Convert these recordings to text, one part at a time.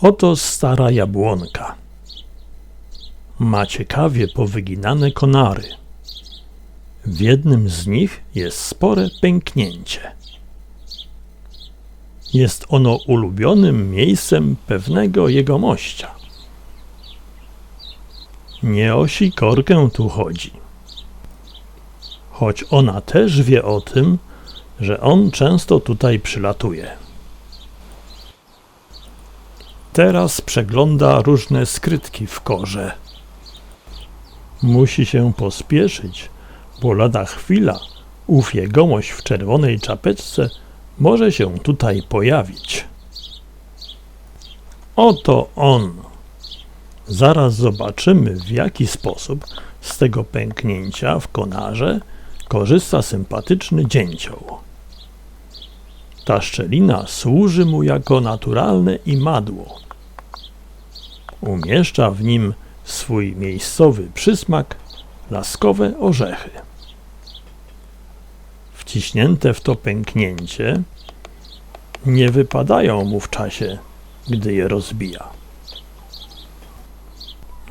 Oto stara jabłonka. Ma ciekawie powyginane konary. W jednym z nich jest spore pęknięcie. Jest ono ulubionym miejscem pewnego jegomościa. Nie o sikorkę tu chodzi. Choć ona też wie o tym, że on często tutaj przylatuje. Teraz przegląda różne skrytki w korze. Musi się pospieszyć, bo lada chwila ów jegomość w czerwonej czapeczce może się tutaj pojawić. Oto on. Zaraz zobaczymy, w jaki sposób z tego pęknięcia w konarze korzysta sympatyczny dzięcioł. Ta szczelina służy mu jako naturalne imadło. Umieszcza w nim swój miejscowy przysmak laskowe orzechy. Wciśnięte w to pęknięcie nie wypadają mu w czasie, gdy je rozbija.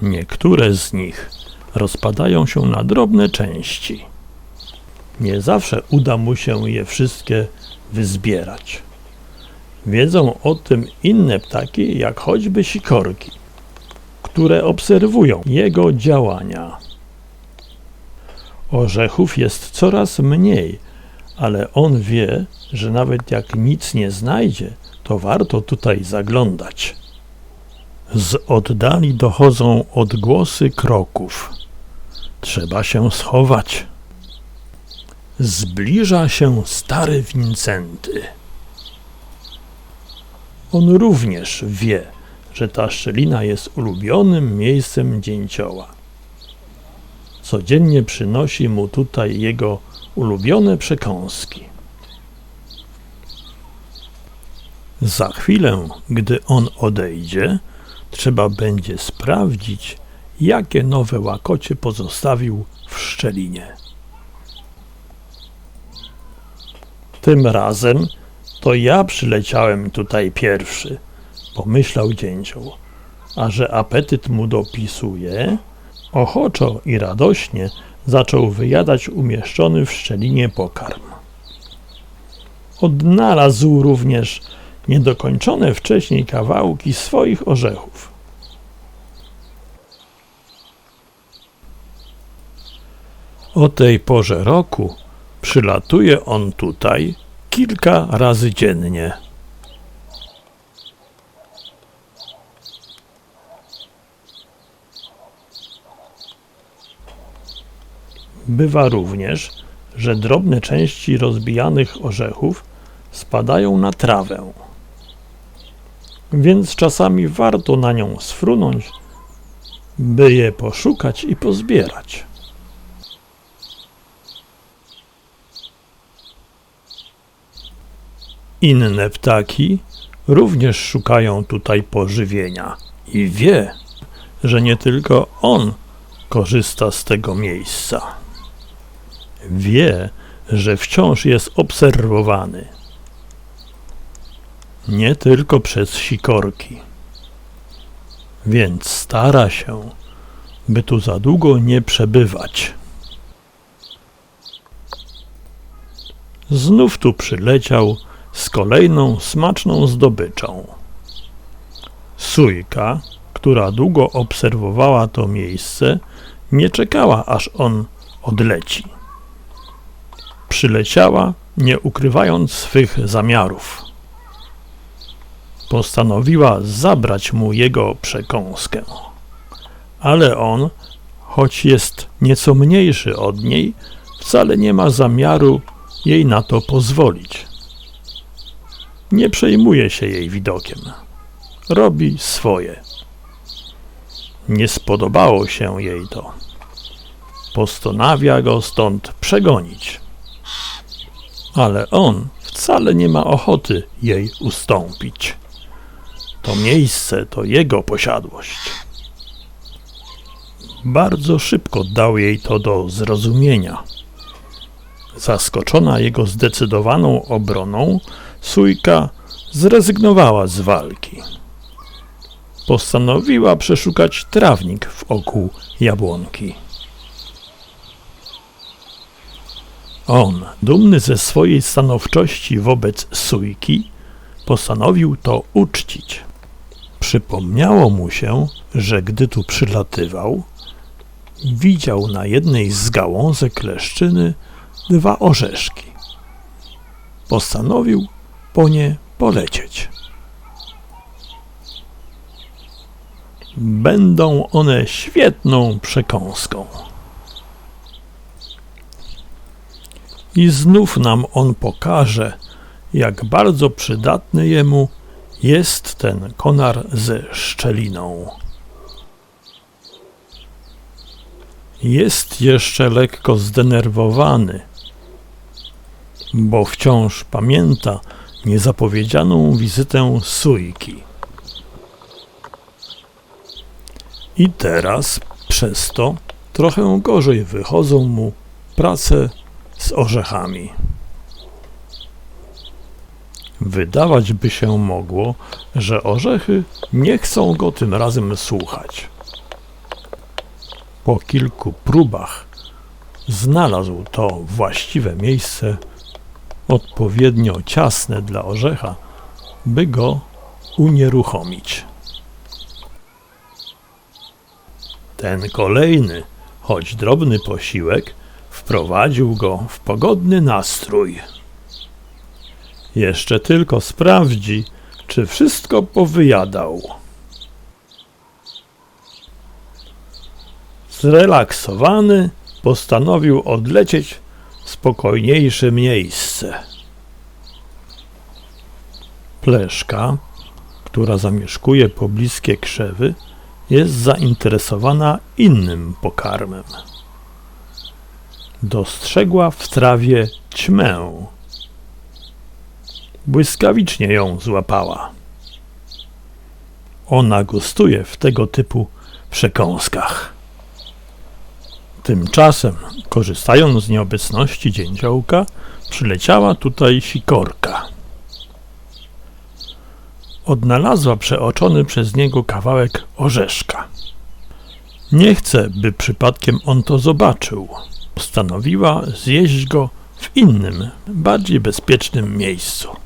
Niektóre z nich rozpadają się na drobne części. Nie zawsze uda mu się je wszystkie wyzbierać. Wiedzą o tym inne ptaki, jak choćby sikorki, które obserwują jego działania. Orzechów jest coraz mniej, ale on wie, że nawet jak nic nie znajdzie, to warto tutaj zaglądać. Z oddali dochodzą odgłosy kroków. Trzeba się schować. Zbliża się stary Wincenty. On również wie, że ta szczelina jest ulubionym miejscem dzięcioła. Codziennie przynosi mu tutaj jego ulubione przekąski. Za chwilę, gdy on odejdzie, trzeba będzie sprawdzić, jakie nowe łakocie pozostawił w szczelinie. Tym razem to ja przyleciałem tutaj pierwszy, pomyślał dzięcioł, a że apetyt mu dopisuje, ochoczo i radośnie zaczął wyjadać umieszczony w szczelinie pokarm. Odnalazł również niedokończone wcześniej kawałki swoich orzechów. O tej porze roku przylatuje on tutaj kilka razy dziennie. Bywa również, że drobne części rozbijanych orzechów spadają na trawę. Więc czasami warto na nią sfrunąć, by je poszukać i pozbierać. Inne ptaki również szukają tutaj pożywienia i wie, że nie tylko on korzysta z tego miejsca. Wie, że wciąż jest obserwowany. Nie tylko przez sikorki. Więc stara się, by tu za długo nie przebywać. Znów tu przyleciał z kolejną smaczną zdobyczą. Sójka, która długo obserwowała to miejsce, nie czekała, aż on odleci. Przyleciała, nie ukrywając swych zamiarów. Postanowiła zabrać mu jego przekąskę. Ale on, choć jest nieco mniejszy od niej, wcale nie ma zamiaru jej na to pozwolić. Nie przejmuje się jej widokiem. Robi swoje. Nie spodobało się jej to. Postanawia go stąd przegonić. Ale on wcale nie ma ochoty jej ustąpić. To miejsce to jego posiadłość. Bardzo szybko dał jej to do zrozumienia. Zaskoczona jego zdecydowaną obroną, Sójka zrezygnowała z walki. Postanowiła przeszukać trawnik wokół jabłonki. On, dumny ze swojej stanowczości wobec Sójki, postanowił to uczcić. Przypomniało mu się, że gdy tu przylatywał, widział na jednej z gałązek leszczyny dwa orzeszki. Postanowił po nie polecieć. Będą one świetną przekąską. I znów nam on pokaże, jak bardzo przydatny jemu jest ten konar ze szczeliną. Jest jeszcze lekko zdenerwowany, bo wciąż pamięta niezapowiedzianą wizytę Sójki. I teraz przez to trochę gorzej wychodzą mu prace z orzechami. Wydawać by się mogło, że orzechy nie chcą go tym razem słuchać. Po kilku próbach znalazł to właściwe miejsce, odpowiednio ciasne dla orzecha, by go unieruchomić. Ten kolejny, choć drobny posiłek, wprowadził go w pogodny nastrój. Jeszcze tylko sprawdzi, czy wszystko powyjadał. Zrelaksowany, postanowił odlecieć w spokojniejsze miejsce. Pleszka, która zamieszkuje pobliskie krzewy, jest zainteresowana innym pokarmem. Dostrzegła w trawie ćmę. Błyskawicznie ją złapała. Ona gustuje w tego typu przekąskach. Tymczasem, korzystając z nieobecności dzięciołka, przyleciała tutaj sikorka. Odnalazła przeoczony przez niego kawałek orzeszka. Nie chce, by przypadkiem on to zobaczył. Postanowiła zjeść go w innym, bardziej bezpiecznym miejscu.